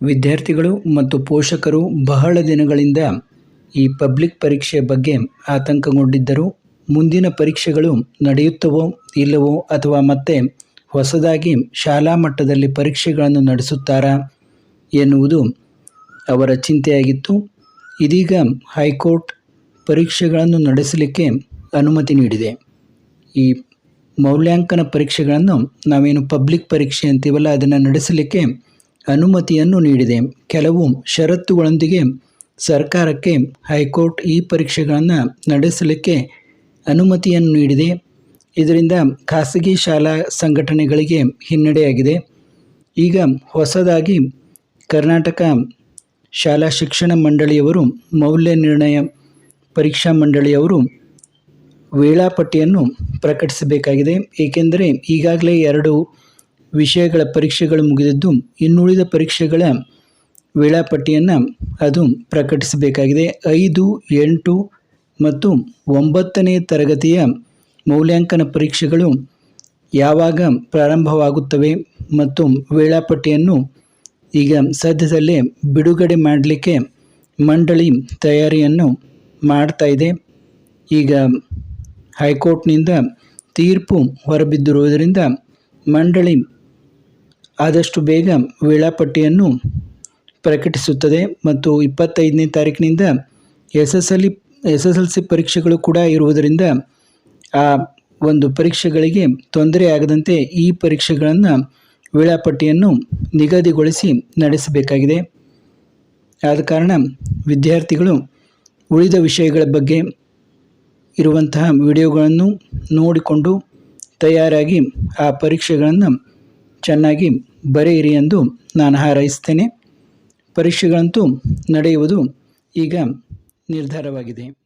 ವಿದ್ಯಾರ್ಥಿಗಳು ಮತ್ತು ಪೋಷಕರು ಬಹಳ ದಿನಗಳಿಂದ ಈ ಪಬ್ಲಿಕ್ ಪರೀಕ್ಷೆ ಬಗ್ಗೆ ಆತಂಕಗೊಂಡಿದ್ದರು. ಮುಂದಿನ ಪರೀಕ್ಷೆಗಳು ನಡೆಯುತ್ತವೋ ಇಲ್ಲವೋ ಅಥವಾ ಮತ್ತೆ ಹೊಸದಾಗಿ ಶಾಲಾ ಮಟ್ಟದಲ್ಲಿ ಪರೀಕ್ಷೆಗಳನ್ನು ನಡೆಸುತ್ತಾರಾ ಎನ್ನುವುದು ಅವರ ಚಿಂತೆಯಾಗಿತ್ತು. ಇದೀಗ ಹೈಕೋರ್ಟ್ ಪರೀಕ್ಷೆಗಳನ್ನು ನಡೆಸಲಿಕ್ಕೆ ಅನುಮತಿ ನೀಡಿದೆ. ಈ ಮೌಲ್ಯಾಂಕನ ಪರೀಕ್ಷೆಗಳನ್ನು ನಾವೇನು ಪಬ್ಲಿಕ್ ಪರೀಕ್ಷೆ ಅಂತೀವಲ್ಲ, ಅದನ್ನು ನಡೆಸಲಿಕ್ಕೆ ಅನುಮತಿಯನ್ನು ನೀಡಿದೆ. ಕೆಲವು ಷರತ್ತುಗಳೊಂದಿಗೆ ಸರ್ಕಾರಕ್ಕೆ ಹೈಕೋರ್ಟ್ ಈ ಪರೀಕ್ಷೆಗಳನ್ನು ನಡೆಸಲಿಕ್ಕೆ ಅನುಮತಿಯನ್ನು ನೀಡಿದೆ. ಇದರಿಂದ ಖಾಸಗಿ ಶಾಲಾ ಸಂಘಟನೆಗಳಿಗೆ ಹಿನ್ನಡೆಯಾಗಿದೆ. ಈಗ ಹೊಸದಾಗಿ ಕರ್ನಾಟಕ ಶಾಲಾ ಶಿಕ್ಷಣ ಮಂಡಳಿಯವರು ಮೌಲ್ಯ ನಿರ್ಣಯ ಪರೀಕ್ಷಾ ಮಂಡಳಿಯವರು ವೇಳಾಪಟ್ಟಿಯನ್ನು ಪ್ರಕಟಿಸಬೇಕಾಗಿದೆ. ಏಕೆಂದರೆ ಈಗಾಗಲೇ ಎರಡು ವಿಷಯಗಳ ಪರೀಕ್ಷೆಗಳು ಮುಗಿದಿದ್ದು, ಇನ್ನುಳಿದ ಪರೀಕ್ಷೆಗಳ ವೇಳಾಪಟ್ಟಿಯನ್ನು ಅದು ಪ್ರಕಟಿಸಬೇಕಾಗಿದೆ. ಐದು, ಎಂಟು ಮತ್ತು ಒಂಬತ್ತನೇ ತರಗತಿಯ ಮೌಲ್ಯಾಂಕನ ಪರೀಕ್ಷೆಗಳು ಯಾವಾಗ ಪ್ರಾರಂಭವಾಗುತ್ತವೆ ಮತ್ತು ವೇಳಾಪಟ್ಟಿಯನ್ನು ಈಗ ಸದ್ಯದಲ್ಲೇ ಬಿಡುಗಡೆ ಮಾಡಲಿಕ್ಕೆ ಮಂಡಳಿ ತಯಾರಿಯನ್ನು ಮಾಡ್ತಾ ಇದೆ. ಈಗ ಹೈಕೋರ್ಟ್ನಿಂದ ತೀರ್ಪು ಹೊರಬಿದ್ದಿರುವುದರಿಂದ ಮಂಡಳಿ ಆದಷ್ಟು ಬೇಗ ವೇಳಾಪಟ್ಟಿಯನ್ನು ಪ್ರಕಟಿಸುತ್ತದೆ ಮತ್ತು ಇಪ್ಪತ್ತೈದನೇ ತಾರೀಕಿನಿಂದ S S L S S L C ಪರೀಕ್ಷೆಗಳು ಕೂಡ ಇರುವುದರಿಂದ ಆ ಒಂದು ಪರೀಕ್ಷೆಗಳಿಗೆ ತೊಂದರೆ ಆಗದಂತೆ ಈ ಪರೀಕ್ಷೆಗಳನ್ನು ವೇಳಾಪಟ್ಟಿಯನ್ನು ನಿಗದಿಗೊಳಿಸಿ ನಡೆಸಬೇಕಾಗಿದೆ. ಆದ ಕಾರಣ ವಿದ್ಯಾರ್ಥಿಗಳು ಉಳಿದ ವಿಷಯಗಳ ಬಗ್ಗೆ ಇರುವಂತಹ ವಿಡಿಯೋಗಳನ್ನು ನೋಡಿಕೊಂಡು ತಯಾರಾಗಿ ಆ ಪರೀಕ್ಷೆಗಳನ್ನು ಚೆನ್ನಾಗಿ ಬರೆಯಿರಿ ಎಂದು ನಾನು ಹಾರೈಸ್ತೇನೆ. ಪರೀಕ್ಷೆಗಳಂತೂ ನಡೆಯುವುದು ಈಗ ನಿರ್ಧಾರವಾಗಿದೆ.